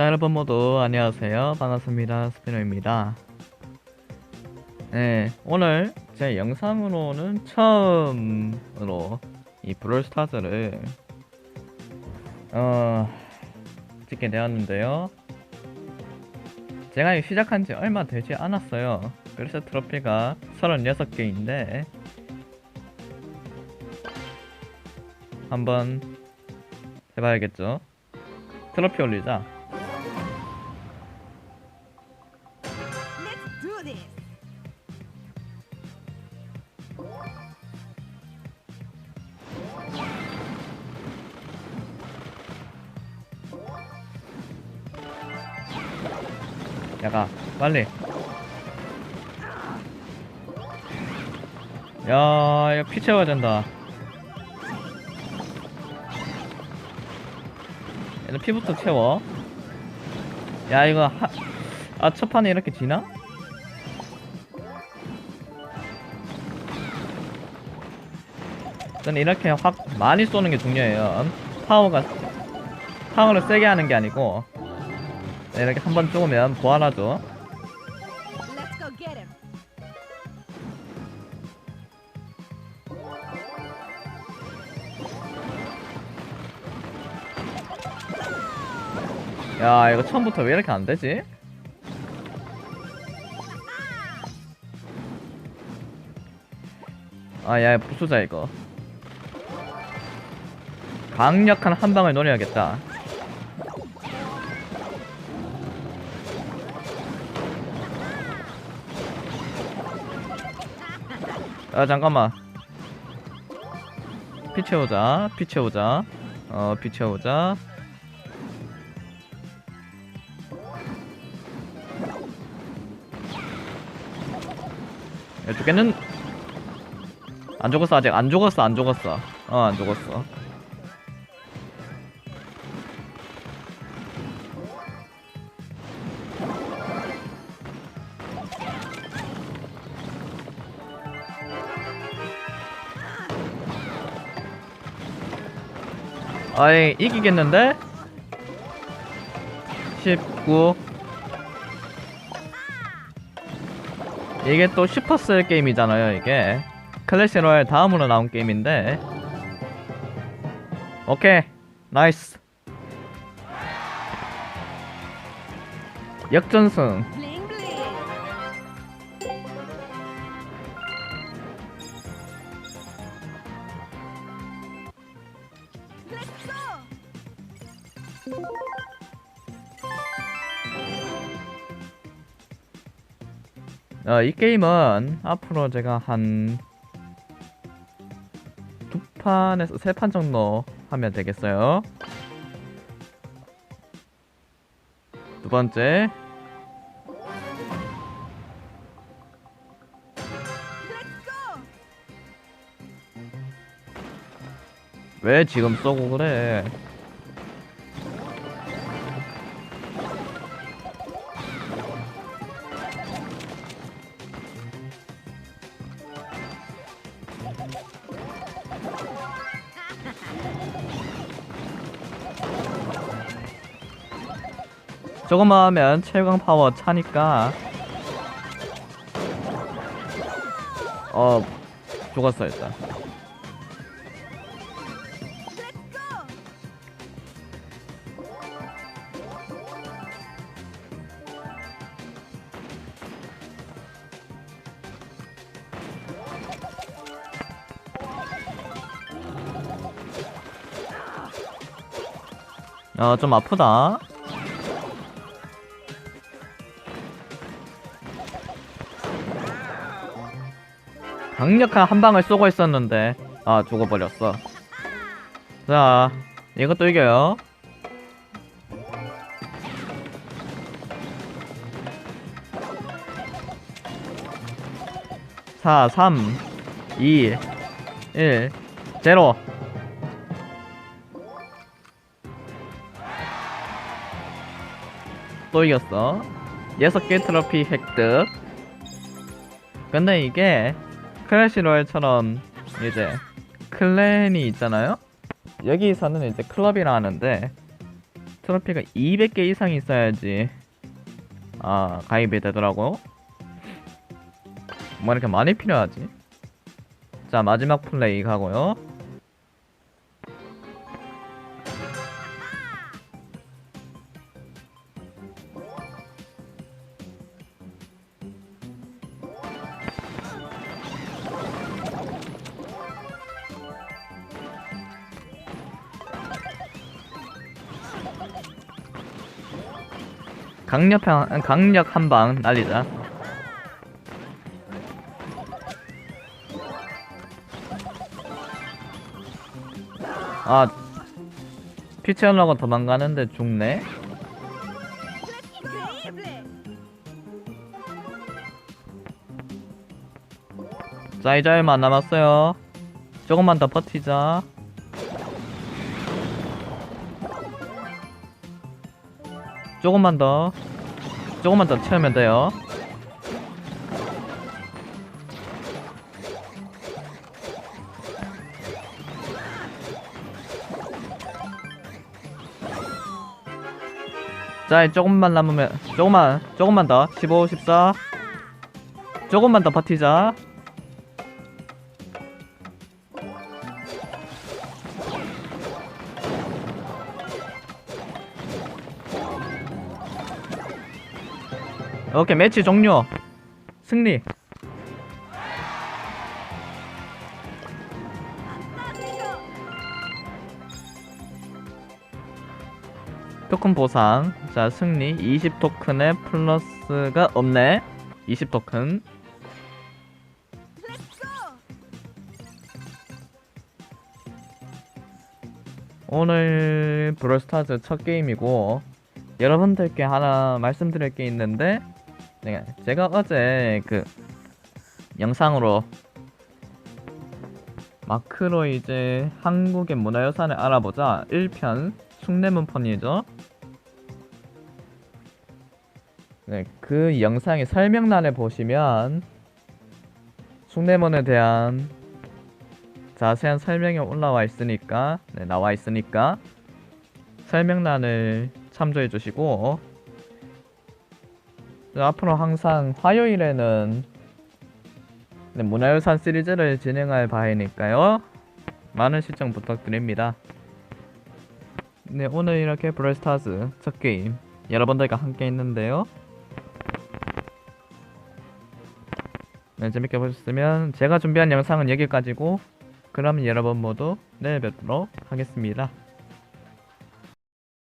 자 여러분 모두 안녕하세요. 반갑습니다. 스피너입니다. 네 오늘 제 영상으로는 처음으로 이 브롤스타즈를 어 찍게 되었는데요. 제가 이 시작한 지 얼마 되지 않았어요. 그래서 트로피가 36개인데 한번 해봐야겠죠? 트로피 올리자 this. 야가 빨리 야 이거 피 채워야 된다 얘는 피부터 채워 야 이거 하... 아 첫 판에 이렇게 지나? 저는 이렇게 확 많이 쏘는 게 중요해요 파워가 파워를 세게 하는 게 아니고 네, 이렇게 한번 get him. 야, 이거 처음부터 왜 이렇게 안 되지? 아, 야, 부수자 이거. 강력한 한 방을 노려야겠다. 아, 잠깐만. 피 채우자, 피 채우자. 어, 피 채우자. 야, 죽겠는 안 죽었어 아직 안 죽었어 안 죽었어 어 안 죽었어 아이 이기겠는데? 19 이게 또 슈퍼셀 게임이잖아요 이게. 클래시 로얄 다음으로 나온 게임인데. 오케이. 나이스. 역전승 어, 이 게임은 앞으로 제가 한 두 판에서 세 판 정도 하면 되겠어요 두 번째. 왜 지금 쏘고 그래 조금만 하면 최강 파워 차니까. 어 죽었어 일단 어, 좀 아프다. 강력한 한 방을 쏘고 있었는데, 아, 죽어버렸어. 자, 이것도 이겨요. 사, 삼, 이, 일, 제로. 또 이겼어. 6개 트로피 획득. 근데 이게 클래시 로얄처럼 이제 클랜이 있잖아요? 여기서는 이제 클럽이라 하는데 트로피가 200개 이상 있어야지 아 가입이 되더라고요 뭐 이렇게 많이 필요하지 자 마지막 플레이 가고요 강력 한, 강력 한 방 날리자. 아, 피치하려고 도망가는데 죽네? 안 남았어요. 조금만 더 버티자. 조금만 더. 조금만 더 채우면 돼요. 자, 조금만 남으면, 조금만, 조금만 더. 15, 14. 조금만 더 버티자. 오케이 매치 종료 승리. 토큰 보상 자 승리 20 토큰에 플러스가 없네 20 토큰 Let's go. 오늘 브롤스타즈 첫 게임이고 여러분들께 하나 말씀드릴 게 있는데 네, 제가 어제 그 영상으로 마크로 이제 한국의 문화유산을 알아보자. 1편 숭례문폰이죠. 네, 그 영상의 설명란에 보시면 숭례문에 대한 자세한 설명이 올라와 있으니까 네, 나와 있으니까 설명란을 참조해 주시고 네, 앞으로 항상 화요일에는 네, 문화유산 시리즈를 진행할 바이니까요. 많은 시청 부탁드립니다. 네 오늘 이렇게 브롤스타즈 첫 게임 여러분들과 함께 했는데요. 네 재밌게 보셨으면 제가 준비한 영상은 여기까지고 그럼 여러분 모두 내일 뵙도록 하겠습니다.